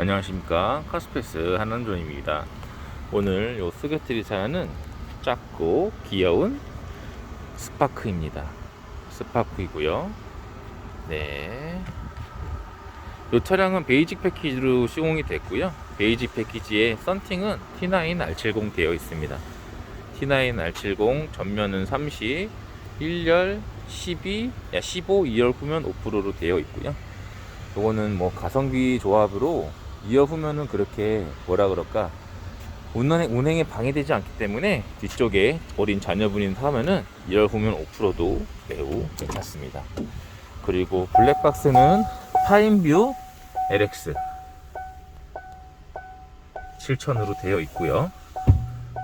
안녕하십니까. 카스페스 한남존입니다. 오늘 요 소개트리 사연은 작고 귀여운 스파크입니다. 스파크이고요. 네요 차량은 베이직 패키지로 시공이 됐고요. 베이직 패키지에 썬팅은 T9 R70 되어 있습니다. T9 R70 전면은 30 1열 12 야, 15 2열 후면 5%로 되어 있고요. 요거는 뭐 가성비 조합으로 이어 후면은 그렇게 뭐라 그럴까 운행, 운행에 방해되지 않기 때문에 뒤쪽에 어린 자녀분이 타면은 2열 후면 5%도 매우 괜찮습니다. 그리고 블랙박스는 타임뷰 LX 7000으로 되어 있고요.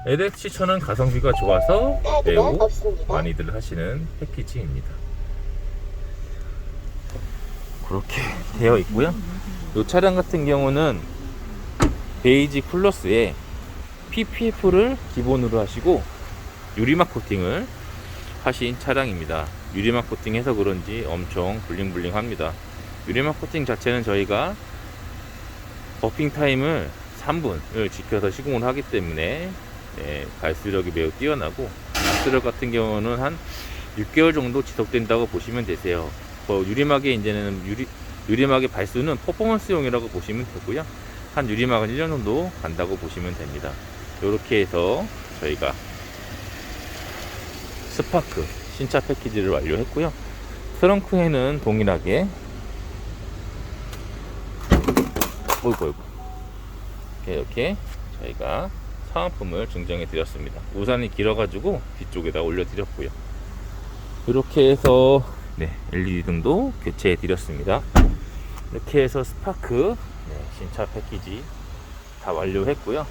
LX 7000은 가성비가 좋아서 매우 없습니다. 많이들 하시는 패키지입니다. 그렇게 되어 있고요. 이 차량 같은 경우는 베이지 플러스에 PPF를 기본으로 하시고 유리막 코팅을 하신 차량입니다. 유리막 코팅해서 그런지 엄청 블링블링합니다. 유리막 코팅 자체는 저희가 버핑 타임을 3분을 지켜서 시공을 하기 때문에 네, 갈수력이 매우 뛰어나고 갈수력 같은 경우는 한 6개월 정도 지속된다고 보시면 되세요. 뭐 유리막의 이제는 유리 유리막의 발수는 퍼포먼스용이라고 보시면 되고요. 한 유리막은 1년 정도 간다고 보시면 됩니다. 이렇게 해서 저희가 스파크 신차 패키지를 완료했고요. 트렁크에는 동일하게 어이구 어이구 이렇게, 이렇게 저희가 사은품을 증정해 드렸습니다. 우산이 길어가지고 뒤쪽에다 올려 드렸고요. 이렇게 해서 네, LED 등도 교체해 드렸습니다. 이렇게 해서 스파크 네, 신차 패키지 다 완료했고요.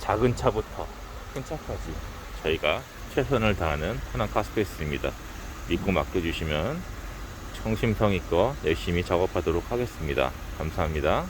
작은 차부터 큰 차까지 저희가 최선을 다하는 하남 카스페이스입니다. 믿고 맡겨주시면 성심성의껏 열심히 작업하도록 하겠습니다. 감사합니다.